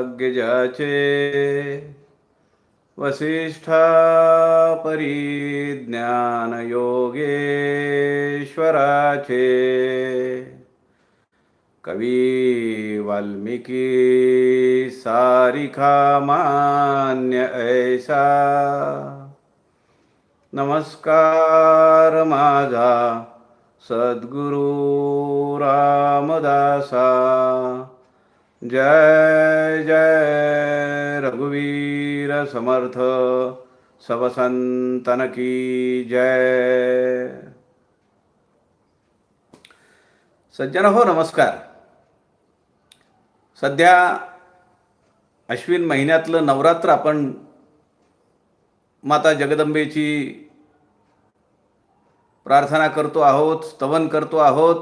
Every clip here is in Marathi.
भाग्य ज्याचे वसिष्ठा परिज्ञान योगेश्वराचे कवी वाल्मिकी सारिखा मान्य ऐसा। नमस्कार माझा सद्गुरु रामदासा। जय जय रघुवीर समर्थ सबसंतन की जय। सज्जन हो नमस्कार। सध्या अश्विन महिन्यातलं नवरात्र आपण माता जगदंबेची प्रार्थना करतो आहोत स्तवन करतो आहोत.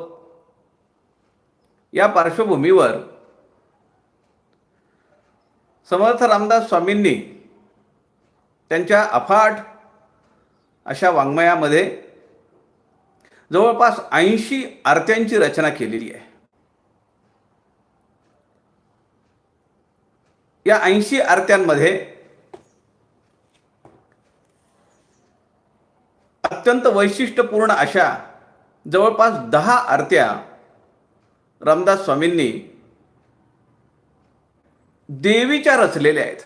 या पार्श्वभूमीवर समर्थ रामदास स्वामींनी त्यांच्या अफाट अशा वाङ्मयामध्ये जवळपास ऐंशी आरत्यांची रचना केलेली आहे. या ऐंशी आरत्यांमध्ये अत्यंत वैशिष्ट्यपूर्ण अशा जवळपास दहा आरत्या रामदास स्वामींनी देवीच्या रचलेल्या आहेत.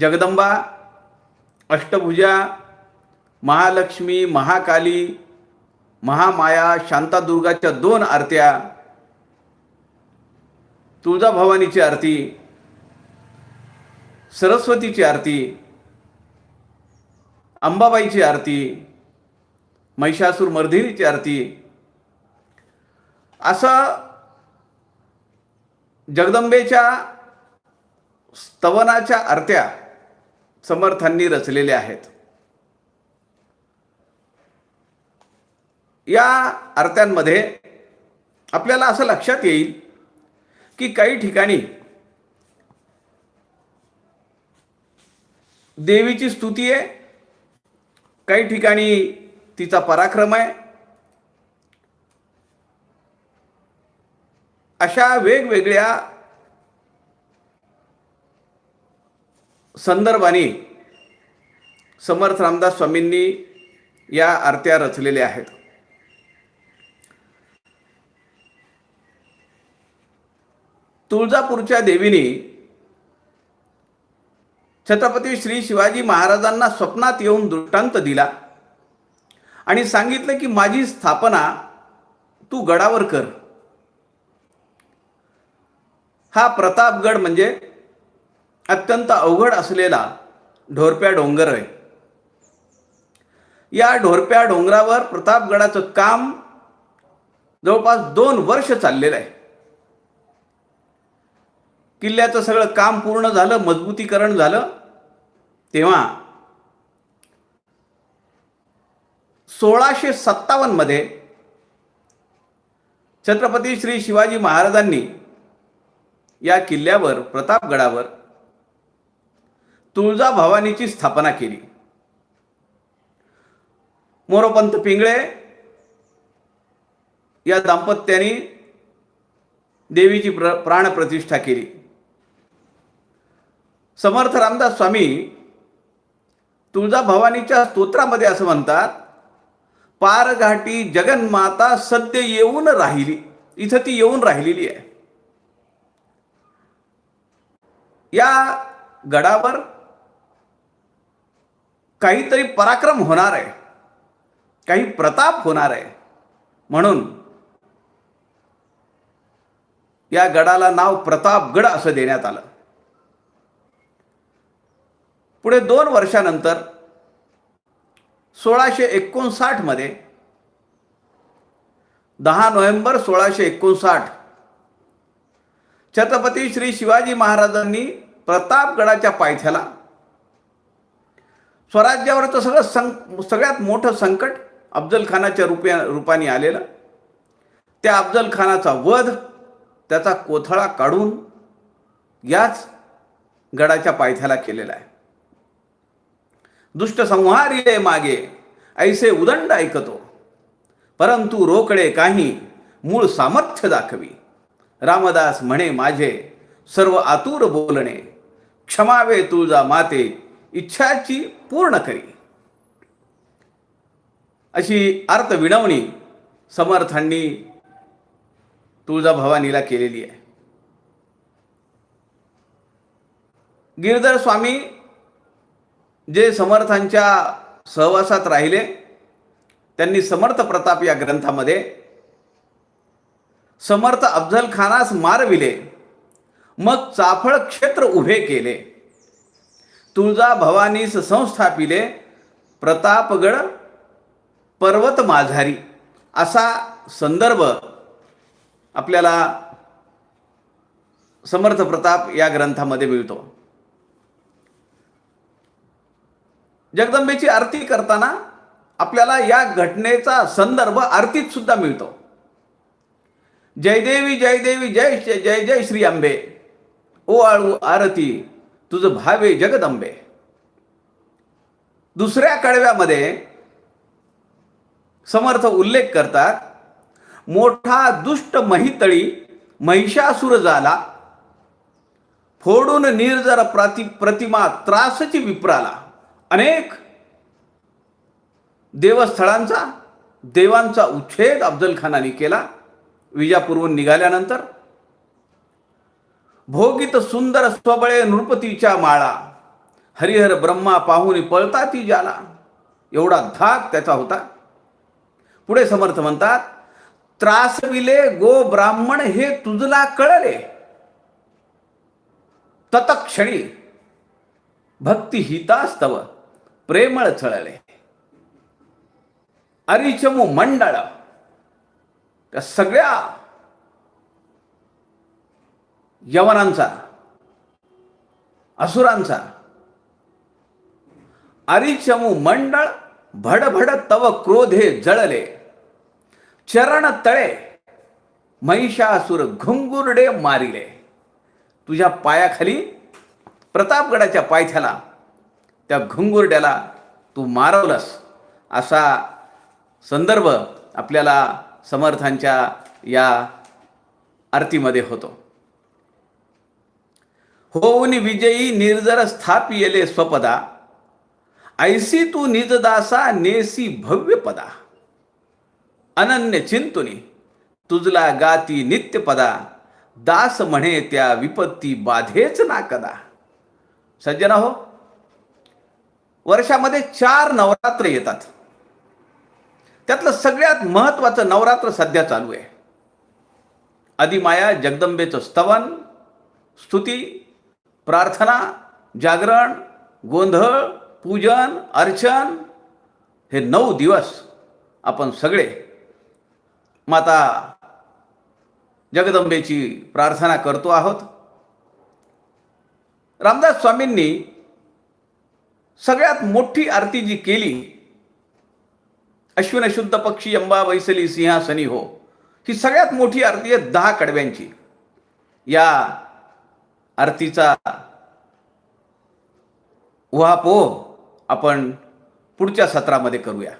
जगदंबा अष्टभुजा महालक्ष्मी महाकाली महामाया शांतादुर्गाच्या दोन आरत्या तुळजाभवानीची आरती सरस्वतीची आरती अंबाबाईची आरती महिषासूर मर्दिनीची आरती. असं जगदंबेच्या स्तवनाच्या आरत्या समर्थांनी रचलेल्या आहेत. या आरत्यांमध्ये आपल्याला असं लक्षात येईल की काही ठिकाणी देवीची स्तुती आहे काही ठिकाणी तिचा पराक्रम आहे अशा वेगवेगळ्या संदर्भाने समर्थ रामदास स्वामींनी या आरत्या रचलेल्या आहेत. तुळजापूरच्या देवीने छत्रपती श्री शिवाजी महाराजांना स्वप्नात येऊन दृष्टांत दिला आणि सांगितलं की माझी स्थापना तू गडावर कर. हा प्रतापगड म्हणजे अत्यंत अवघड असलेला ढोरप्या डोंगर आहे. या ढोरप्या डोंगरावर प्रतापगडाचं काम जवळपास दोन वर्ष चाललेलं आहे. किल्ल्याचं सगळं काम पूर्ण झालं मजबूतीकरण झालं तेव्हा सोळाशे सत्तावन्नमध्ये छत्रपती श्री शिवाजी महाराजांनी या किल्ल्यावर प्रतापगडावर तुळजाभवानीची स्थापना केली. मोरोपंत पिंगळे या दाम्पत्याने देवीची प्र प्राणप्रतिष्ठा केली. समर्थ रामदास स्वामी तुळजाभवानीच्या स्तोत्रामध्ये असं म्हणतात पारघाटी जगन्माता सद्य येऊन राहिली. इथं ती येऊन राहिलेली आहे. या गडावर काहीतरी पराक्रम होणार आहे. काही प्रताप होणार आहे. म्हणून या गडाला नाव प्रतापगड असं देण्यात आलं. पुढे दोन वर्षानंतर सोळाशे एकोणसाठमध्ये दहा नोव्हेंबर सोळाशे एकोणसाठ छत्रपती श्री शिवाजी महाराजांनी प्रतापगडाच्या पायथ्याला स्वराज्यावरचं सगळं सं सगळ्यात मोठं संकट अफजल खानाच्या रुपया रूपाने आलेलं. त्या अफजल खानाचा वध त्याचा कोथळा काढून याच गडाच्या पायथ्याला केलेला आहे. दुष्ट संहार मागे ऐसे उदंड ऐकतो. परंतु रोकडे काही मूळ सामर्थ्य दाखवी. रामदास म्हणे माझे सर्व आतुर बोलणे. क्षमावे तुळजा माते इच्छाची पूर्ण करी. अशी अर्थ विनवणी समर्थांनी तुळजाभवानीला केलेली आहे. गिरधर स्वामी जे समर्थांच्या सहवासात राहिले त्यांनी समर्थ प्रताप या ग्रंथामध्ये समर्थ अफजल खानास मारविले मग चाफळ क्षेत्र उभे केले. तुळजा भवानीस संस्थापिले प्रतापगड पर्वत माझारी. असा संदर्भ आपल्याला समर्थ प्रताप या ग्रंथामध्ये मिळतो. जगदंबेची आरती करताना आपल्याला या घटनेचा संदर्भ आरतीत सुद्धा मिळतो. जयदेवी जयदेवी जय जय जय श्री अंबे. ओ आळू आरती तुझं भावे जगदंबे. दुसऱ्या कडव्यामध्ये समर्थ उल्लेख करतात मोठा दुष्ट महितळी महिषासुर झाला. फोडून निर्जर प्रति प्रतिमा त्रासची विप्राला. अनेक देवस्थळांचा देवांचा उच्छेद अफजल खानाने केला. विजापूरहून निघाल्यानंतर भोगित सुंदर स्वबळे नृपतीच्या माळा हरिहर ब्रह्मा पाहुनी पळता ती ज्याला. एवढा धाक त्याचा होता. पुढे समर्थ म्हणतात त्रासविले गो ब्राह्मण हे तुझला कळले. ततक्षणी भक्ती हितास्तव प्रेमळ छळले. अरिचमू मंडळ त्या सगळ्या यवनांचा असुरांचा अरिचमू मंडळ भडभड तव क्रोधे जळले. चरण तळे महिषासुर घुंगुरडे मारिले. तुझ्या पायाखाली प्रतापगडाच्या पायथ्याला त्या घुंगुरड्याला तू मारवलंस असा संदर्भ आपल्याला समर्थांच्या या आरतीमध्ये होतो. होऊन विजयी निर्जर स्थापियले स्वपदा ऐसी तू निजदासा नेसी भव्य पदा. अनन्य चिंतुनी तुझला गाती नित्यपदा दास म्हणे त्या विपत्ती बाधेच ना कदा सज्जना हो वर्षामध्ये चार नवरात्र येतात. त्यातलं सगळ्यात महत्वाचं नवरात्र सध्या चालू आहे. आदिमाया जगदंबेचं स्तवन स्तुती प्रार्थना जागरण गोंधळ पूजन अर्चन हे नऊ दिवस आपण सगळे माता जगदंबेची प्रार्थना करतो आहोत. रामदास स्वामींनी सगळ्यात मोठी आरती जी केली अश्विन शुद्ध पक्षी अंबा वैसली सिंहासनी हो. ही सगळ्यात मोठी आरती आहे दहा कडव्यांची. या आरतीचा उहापोह आपण पुढच्या सत्रामध्ये करूया.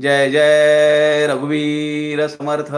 जय जय रघुवीर समर्थ.